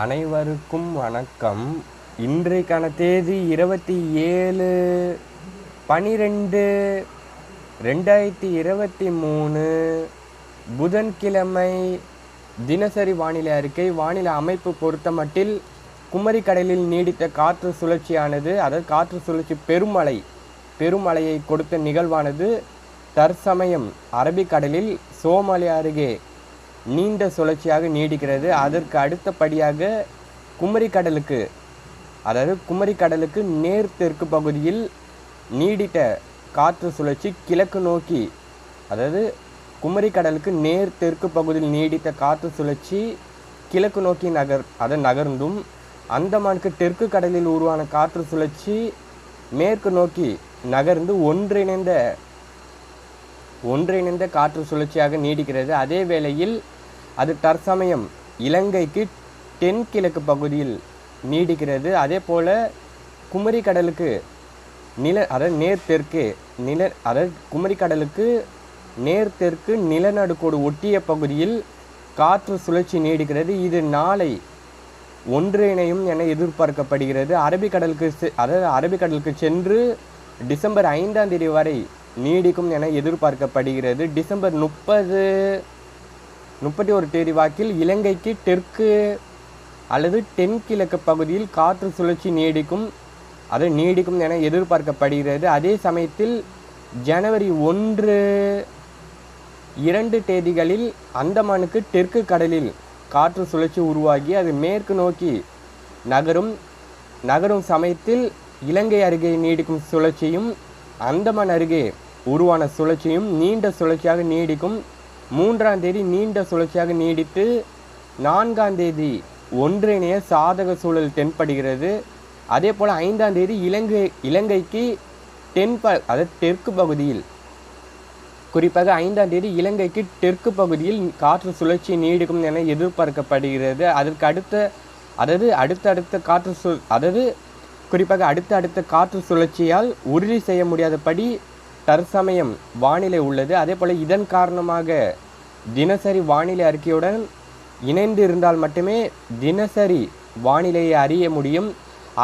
அனைவருக்கும் வணக்கம். இன்றைக்கான தேதி இருபத்தி ஏழு பனிரெண்டு ரெண்டாயிரத்தி இருபத்தி மூணு. புதன்கிழமை தினசரி வானிலை அறிக்கை. வானிலை அமைப்பு பொறுத்தமட்டில் குமரி கடலில் நீடித்த காற்று சுழற்சியானது. அதாவது காற்று சுழற்சி பெருமழை பெருமழையை கொடுத்த நிகழ்வானது. தற்சமயம் அரபிக்கடலில் சோமாலி அருகே நீண்ட சுழற்சியாக நீடிக்கிறது. அதற்கு அடுத்தபடியாக குமரி கடலுக்கு அதாவது குமரி கடலுக்கு நேர் தெற்கு பகுதியில் நீடித்த காற்று சுழற்சி கிழக்கு நோக்கி அதாவது குமரி கடலுக்கு நேர் தெற்கு பகுதியில் நீடித்த காற்று சுழற்சி கிழக்கு நோக்கி நகர் அதை நகர்ந்தும் அந்தமானுக்கு தெற்கு கடலில் உருவான காற்று சுழற்சி மேற்கு நோக்கி நகர்ந்து ஒன்றிணைந்த ஒன்றிணைந்த காற்று சுழற்சியாக நீடிக்கிறது. அதே வேளையில் அது தற்சமயம் இலங்கைக்கு தென்கிழக்கு பகுதியில் நீடிக்கிறது. அதே போல் குமரி கடலுக்கு நில அதாவது நேர் தெற்கு நில அதாவது குமரி கடலுக்கு நேர் தெற்கு நிலநடுக்கோடு ஒட்டிய பகுதியில் காற்று சுழற்சி நீடிக்கிறது. இது நாளை ஒன்றிணையும் என எதிர்பார்க்கப்படுகிறது. அரபிக்கடலுக்கு செ- அதாவது அரபிக்கடலுக்கு சென்று டிசம்பர் ஐந்தாம் தேதி வரை நீடிக்கும் என எதிர்பார்க்கப்படுகிறது. டிசம்பர் முப்பது முப்பத்தி ஒரு தேதி வாக்கில் இலங்கைக்கு தெற்கு அல்லது தென்கிழக்கு பகுதியில் காற்று சுழற்சி நீடிக்கும். அது நீடிக்கும் என எதிர்பார்க்கப்படுகிறது. அதே சமயத்தில் ஜனவரி ஒன்று இரண்டு தேதிகளில் அந்தமானுக்கு தெற்கு கடலில் காற்று சுழற்சி உருவாகி அது மேற்கு நோக்கி நகரும். நகரும் சமயத்தில் இலங்கை அருகே நீடிக்கும் சுழற்சியும் அந்தமான் அருகே உருவான சுழற்சியும் நீண்ட சுழற்சியாக நீடிக்கும். மூன்றாம் தேதி நீண்ட சுழற்சியாக நீடித்து நான்காம் தேதி ஒன்றிணைய சாதக சூழல் தென்படுகிறது. அதே போல் ஐந்தாம் தேதி இலங்கை இலங்கைக்கு தென்ப அதாவது தெற்கு பகுதியில் குறிப்பாக ஐந்தாம் தேதி இலங்கைக்கு தெற்கு பகுதியில் காற்று சுழற்சி நீடிக்கும் என எதிர்பார்க்கப்படுகிறது. அதற்கு அடுத்த அதாவது அடுத்தடுத்த காற்று சு அதாவது குறிப்பாக அடுத்த அடுத்த காற்று சுழற்சியால் உறுதி செய்ய முடியாதபடி தற்சமயம் வானிலை உள்ளது. அதே போல் இதன் காரணமாக தினசரி வானிலை அறிக்கையுடன் இணைந்து இருந்தால் மட்டுமே தினசரி வானிலையை அறிய முடியும்.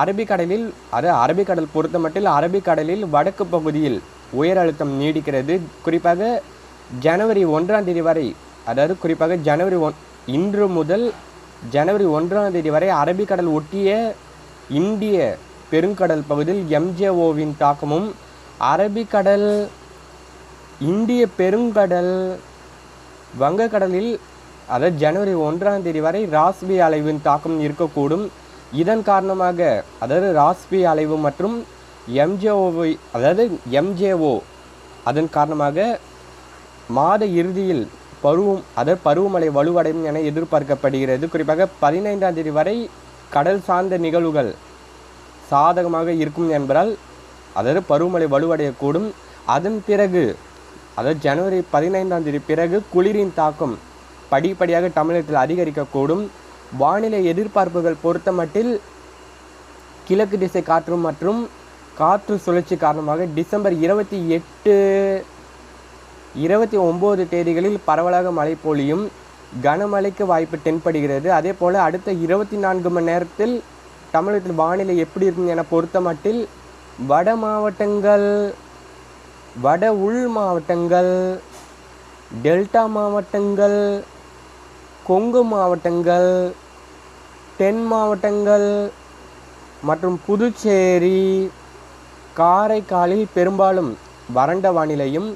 அரபிக்கடலில் அது அரபிக்கடல் பொறுத்தமட்டில் அரபிக்கடலில் வடக்கு பகுதியில் உயர் அழுத்தம் நீடிக்கிறது. குறிப்பாக ஜனவரி ஒன்றாம் தேதி வரை அதாவது குறிப்பாக ஜனவரி ஒன் இன்று முதல் ஜனவரி ஒன்றாம் தேதி வரை அரபிக்கடல் ஒட்டிய இந்திய பெருங்கடல் பகுதியில் எம்ஜேஓவின் தாக்கமும் அரபிக்கடல் இந்திய பெருங்கடல் வங்கக்கடலில் அதாவது ஜனவரி ஒன்றாம் தேதி வரை ராஸ்பி அலைவின் தாக்கம் இருக்கக்கூடும். இதன் காரணமாக அதாவது ராஸ்பி அலைவு மற்றும் எம்ஜேஓவை அதாவது எம்ஜேஓ அதன் காரணமாக மாத இறுதியில் பருவம் அதாவது பருவமழை வலுவடையும் என எதிர்பார்க்கப்படுகிறது. குறிப்பாக பதினைந்தாம் தேதி வரை கடல் சார்ந்த நிகழ்வுகள் சாதகமாக இருக்கும் என்பதால் அதாவது பருவமழை வலுவடையக்கூடும். அதன் பிறகு அதாவது ஜனவரி பதினைந்தாம் தேதி பிறகு குளிரின் தாக்கம் படிப்படியாக தமிழகத்தில் அதிகரிக்கக்கூடும். வானிலை எதிர்பார்ப்புகள் பொறுத்தமட்டில் கிழக்கு திசை காற்று மற்றும் காற்று சுழற்சி காரணமாக டிசம்பர் இருபத்தி எட்டு இருபத்தி ஒம்பது தேதிகளில் பரவலாக மழை பொழியும். கனமழைக்கு வாய்ப்பு தென்படுகிறது. அதே போல் அடுத்த இருபத்தி நான்கு மணி நேரத்தில் தமிழகத்தில் வானிலை எப்படி இருக்குங்க என பொறுத்தமட்டில் வட மாவட்டங்கள் வட உள் மாவட்டங்கள் டெல்டா மாவட்டங்கள் கொங்கு மாவட்டங்கள் தென் மாவட்டங்கள் மற்றும் புதுச்சேரி காரைக்காலில் பெரும்பாலும் வறண்ட வானிலையும்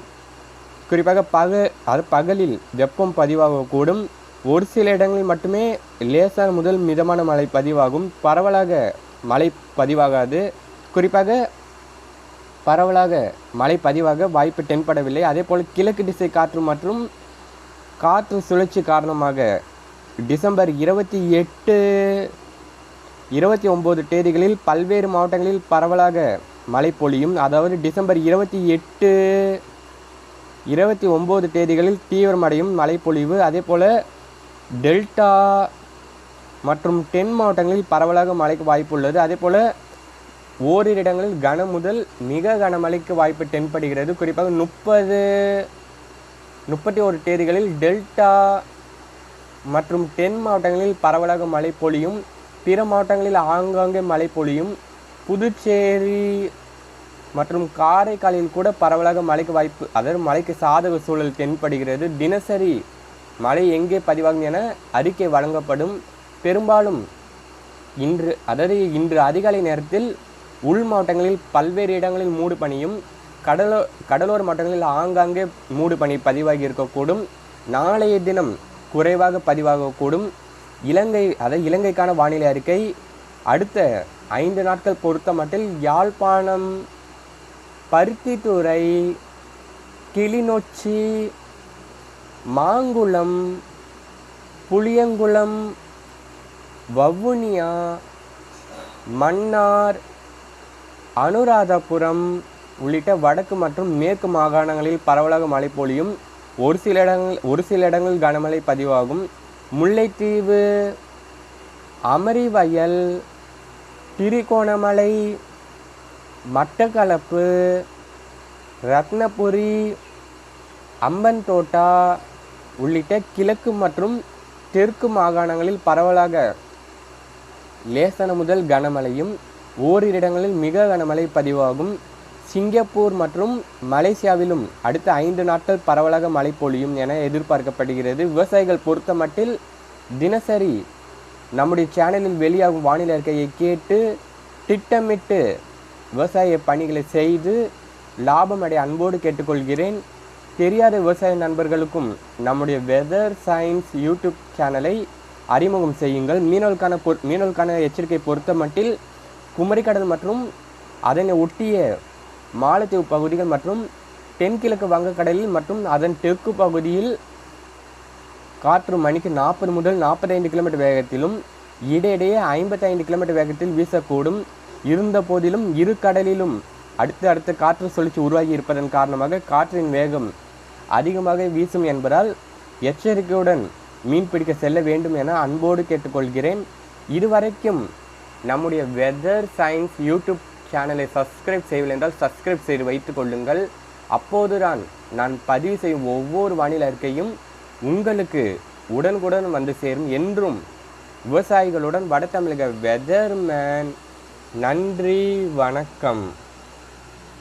குறிப்பாக பக அது பகலில் வெப்பம் பதிவாகக்கூடும். ஒரு சில இடங்களில் மட்டுமே லேசான முதல் மிதமான மழை பதிவாகும். பரவலாக மழை பதிவாகாது. குறிப்பாக பரவலாக மழை பதிவாக வாய்ப்பு தென்படவில்லை. அதே போல் கிழக்கு திசை காற்று மற்றும் காற்று சுழற்சி காரணமாக டிசம்பர் இருபத்தி எட்டு இருபத்தி ஒம்பது தேதிகளில் பல்வேறு மாவட்டங்களில் பரவலாக மழை பொழியும். அதாவது டிசம்பர் இருபத்தி எட்டு இருபத்தி ஒம்பது தேதிகளில் தீவிரமடையும் மழைப்பொழிவு அதே போல் டெல்டா மற்றும் தென் மாவட்டங்களில் பரவலாக மழைக்கு வாய்ப்பு உள்ளது. அதே போல் ஓரிரு இடங்களில் கன முதல் மிக கனமழைக்கு வாய்ப்பு தென்படுகிறது. குறிப்பாக முப்பது முப்பத்தி ஒரு தேதிகளில் டெல்டா மற்றும் தென் மாவட்டங்களில் பரவலாக மழை பொழியும். பிற மாவட்டங்களில் ஆங்காங்கே மழை பொழியும். புதுச்சேரி மற்றும் காரைக்காலில் கூட பரவலாக மழைக்கு வாய்ப்பு அதாவது மழைக்கு சாதக சூழல் தென்படுகிறது. தினசரி மழை எங்கே பதிவாகும் என அறிக்கை வழங்கப்படும். பெரும்பாலும் இன்று அதாவது இன்று அதிகாலை நேரத்தில் உள் மாவட்டங்களில் பல்வேறு இடங்களில் மூடு பனியும் கடலோ கடலோர மாவட்டங்களில் ஆங்காங்கே மூடு பனி பதிவாகி இருக்கக்கூடும். நாளைய தினம் குறைவாக பதிவாகக்கூடும். இலங்கை அதாவது இலங்கைக்கான வானிலை அறிக்கை அடுத்த ஐந்து நாட்கள் பொறுத்த மட்டில் யாழ்ப்பாணம் பருத்தித்துறை கிளிநொச்சி மாங்குளம் புளியங்குளம் வவுனியா மன்னார் அனுராதபுரம் உள்ளிட்ட வடக்கு மற்றும் மேற்கு மாகாணங்களில் பரவலாக மழை பொழியும். ஒரு சில இடங்கள் ஒரு சில இடங்கள் கனமழை பதிவாகும். முல்லைத்தீவு அமரிவயல் திரிகோணமலை மட்டக்களப்பு ரத்னபுரி அம்பன்தோட்டா உள்ளிட்ட கிழக்கு மற்றும் தெற்கு மாகாணங்களில் பரவலாக லேசன முதல் கனமழையும் ஓரிரு இடங்களில் மிக கனமழை பதிவாகும். சிங்கப்பூர் மற்றும் மலேசியாவிலும் அடுத்த ஐந்து நாட்கள் பரவலாக மழை பொழியும் என எதிர்பார்க்கப்படுகிறது. விவசாயிகள் பொறுத்த மட்டில் தினசரி நம்முடைய சேனலில் வெளியாகும் வானிலை அறிக்கையை கேட்டு திட்டமிட்டு விவசாய பணிகளை செய்து லாபம் அடைய அன்போடு கேட்டுக்கொள்கிறேன். தெரியாத விவசாய நண்பர்களுக்கும் நம்முடைய வெதர் சயின்ஸ் யூடியூப் சேனலை அறிமுகம் செய்யுங்கள். மீனவர்களுக்கான பொ மீனவர்களுக்கான எச்சரிக்கை பொறுத்த மட்டில் குமரிக்கடல் மற்றும் அதனை ஒட்டிய மாலத்தீவு பகுதிகள் மற்றும் தென்கிழக்கு வங்கக்கடலில் மற்றும் அதன் தெற்கு பகுதியில் காற்று மணிக்கு நாற்பது முதல் நாற்பத்தைந்து கிலோமீட்டர் வேகத்திலும் இடையிடையே ஐம்பத்தைந்து கிலோமீட்டர் வேகத்தில் வீசக்கூடும். இருந்த போதிலும் இரு கடலிலும் அடுத்து அடுத்து காற்று சுழற்சி உருவாகி இருப்பதன் காரணமாக காற்றின் வேகம் அதிகமாக வீசும் என்பதால் எச்சரிக்கையுடன் மீன் பிடிக்க செல்ல வேண்டும் என அன்போடு கேட்டுக்கொள்கிறேன். இதுவரைக்கும் நம்முடைய வெதர் சயின்ஸ் யூடியூப் சேனலை சப்ஸ்கிரைப் செய்யவில்லை என்றால் சப்ஸ்கிரைப் செய்து வைத்துக் கொள்ளுங்கள். அப்போதுதான் நான் பதிவு செய்யும் ஒவ்வொரு வானிலை அறிக்கையும் உங்களுக்கு உடனுக்குடன் வந்து சேரும் என்றும் விவசாயிகளுடன் வட தமிழக வெதர்மேன் நன்றி வணக்கம்.